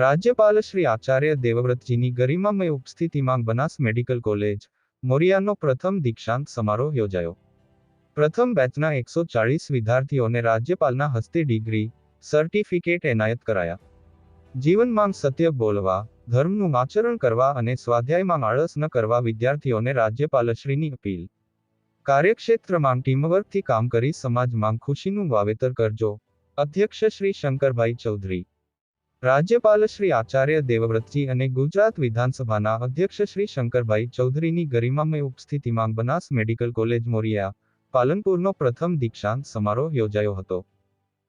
રાજ્યપાલ શ્રી આચાર્ય દેવવ્રતજીની ગરિમામય ઉપસ્થિતિમાં Banas medical college, મોરિયાનો પ્રથમ દીક્ષાંત સમારોહ યોજાયો. પ્રથમ બેચના એકસો ચાળીસ વિદ્યાર્થીઓને રાજ્યપાલના હસ્તે ડિગ્રી, સર્ટિફિકેટ એનાયત કરાયા. જીવનમાં સત્ય બોલવા, ધર્મનું આચરણ કરવા અને સ્વાધ્યાયમાં આળસ ન કરવા વિદ્યાર્થીઓને રાજ્યપાલશ્રીની અપીલ. કાર્યક્ષેત્રમાં ટીમવર્કથી કામ કરી સમાજમાં ખુશીનું વાવેતર કરજો. અધ્યક્ષ શ્રી શંકરભાઈ ચૌધરી. રાજ્યપાલ શ્રી આચાર્ય દેવવ્રતજી અને ગુજરાત વિધાનસભાના અધ્યક્ષ શ્રી શંકરભાઈ ચૌધરીની ગરિમામય ઉપસ્થિતિમાં બનાસ મેડિકલ કોલેજ મોરિયા, પાલનપુરનો પ્રથમ દીક્ષાંત સમારોહ યોજાયો હતો.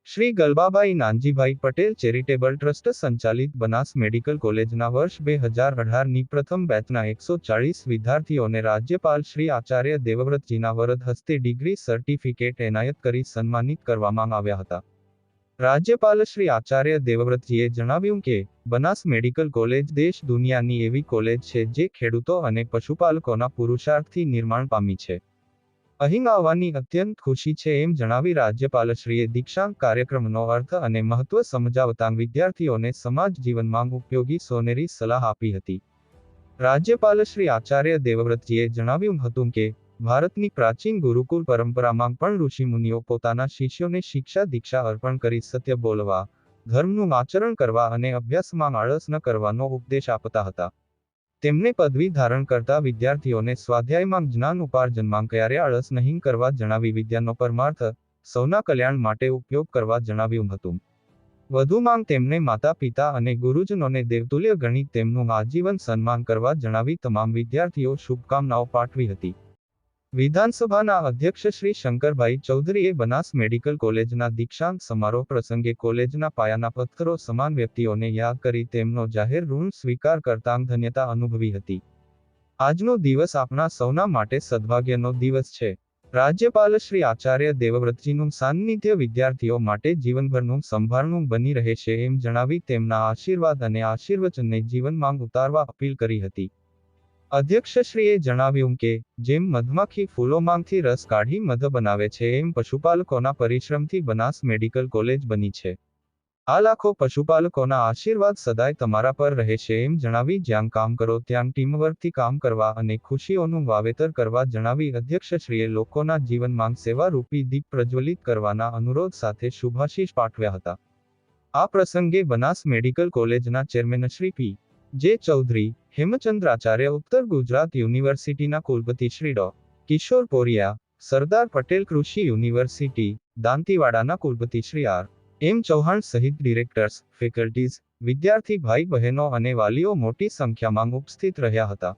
શ્રી ગલબાબાઈ નાનજીભાઈ પટેલ ચેરિટેબલ ટ્રસ્ટ સંચાલિત બનાસ મેડિકલ કોલેજના વર્ષ બે હજાર અઢારની પ્રથમ બેચના એકસો ચાળીસ વિદ્યાર્થીઓને રાજ્યપાલ શ્રી આચાર્ય દેવવ્રતજીના વરદ હસ્તે ડિગ્રી સર્ટિફિકેટ એનાયત કરી સન્માનિત કરવામાં આવ્યા હતા. રાજ્યપાલ શ્રી આચાર્ય દેવવ્રતજીએ જણાવ્યું કે, બનાસ મેડિકલ કોલેજ દેશ દુનિયાની એવી કોલેજ છે જે ખેડૂતો અને પશુપાલકોના પુરુષાર્થથી નિર્માણ પામી છે. અહીં આવવાની અત્યંત ખુશી છે એમ જણાવી રાજ્યપાલશ્રીએ દીક્ષાંત કાર્યક્રમનો અર્થ અને મહત્વ સમજાવતા વિદ્યાર્થીઓને સમાજ જીવનમાં ઉપયોગી સોનેરી સલાહ આપી હતી. રાજ્યપાલ શ્રી આચાર્ય દેવવ્રતજીએ જણાવ્યું હતું કે ભારતની પ્રાચીન ગુરુકુળ પરંપરામાં પણ ઋષિમુનિઓ પોતાના શિષ્યોને શિક્ષા, દીક્ષા અર્પણ કરી સત્ય બોલવા, ધર્મનું આચરણ કરવા અને અભ્યાસમાં આળસ ન કરવાનો ઉપદેશ આપતા હતા. તેમને પદવી ધારણ કરતા વિદ્યાર્થીઓને સ્વાધ્યાયમાં જ્ઞાન ઉપાર્જનમાં ક્યારે આળસ નહીં કરવા જણાવી વિદ્યાનો પરમાર્થ સૌના કલ્યાણ માટે ઉપયોગ કરવા જણાવ્યું હતું. વધુમાં તેમને માતા પિતા અને ગુરુજનોને દેવતુલ્ય ગણી તેમનું આજીવન સન્માન કરવા જણાવી તમામ વિદ્યાર્થીઓ શુભકામનાઓ પાઠવી હતી. વિધાનસભાના અધ્યક્ષ શ્રી શંકરભાઈ ચૌધરીએ બનાસ મેડિકલ કોલેજના દીક્ષાંત સમારોહ પ્રસંગે કોલેજના પાયાના પથ્થરો સમાન વ્યક્તિઓને યાદ કરી તેમનો જાહેર ઋણ સ્વીકાર કરતા ધન્યતા અનુભવી હતી. આજનો દિવસ આપણા સૌના માટે સદભાગ્યનો દિવસ છે. રાજ્યપાલ શ્રી આચાર્ય દેવવ્રતજીનું સાન્નિધ્ય વિદ્યાર્થીઓ માટે જીવનભરનું સંભાળનું બની રહેશે એમ જણાવી તેમના આશીર્વાદ અને આશીર્વચનને જીવનમાં ઉતારવા અપીલ કરી હતી. અધ્યક્ષશ્રીએ જણાવ્યું કે, જેમ મધમાખી ફૂલોમાંથી રસ કાઢી મધ બનાવે છે, એમ પશુપાલકોના પરિશ્રમથી બનાસ મેડિકલ કોલેજ બની છે. આ લાખો પશુપાલકોના આશીર્વાદ સદાય તમારા પર રહેશે એમ જણાવી જ્યાં કામ કરો ત્યાં ટીમવર્કથી કામ કરવા અને ખુશીઓનું વાવેતર કરવા જણાવી અધ્યક્ષશ્રીએ લોકોના જીવનમાં સેવારૂપી દીપ પ્રજ્વલિત કરવાના અનુરોધ સાથે શુભાશીષ પાઠવ્યા હતા. આ પ્રસંગે બનાસ મેડિકલ કોલેજના chairman Shri P. J Chaudhary Hemchandracharya ઉત્તર ગુજરાત યુનિવર્સિટીના કુલપતિ શ્રી ડો. કિશોર પોરિયા, સરદાર પટેલ કૃષિ યુનિવર્સિટી, દાંતીવાડાના કુલપતિ શ્રી આર. એમ ચૌહાણ સહિત ડિરેક્ટર્સ, ફેકલ્ટીઝ, વિદ્યાર્થી ભાઈ બહેનો અને વાલીઓ મોટી સંખ્યામાં ઉપસ્થિત રહ્યા હતા.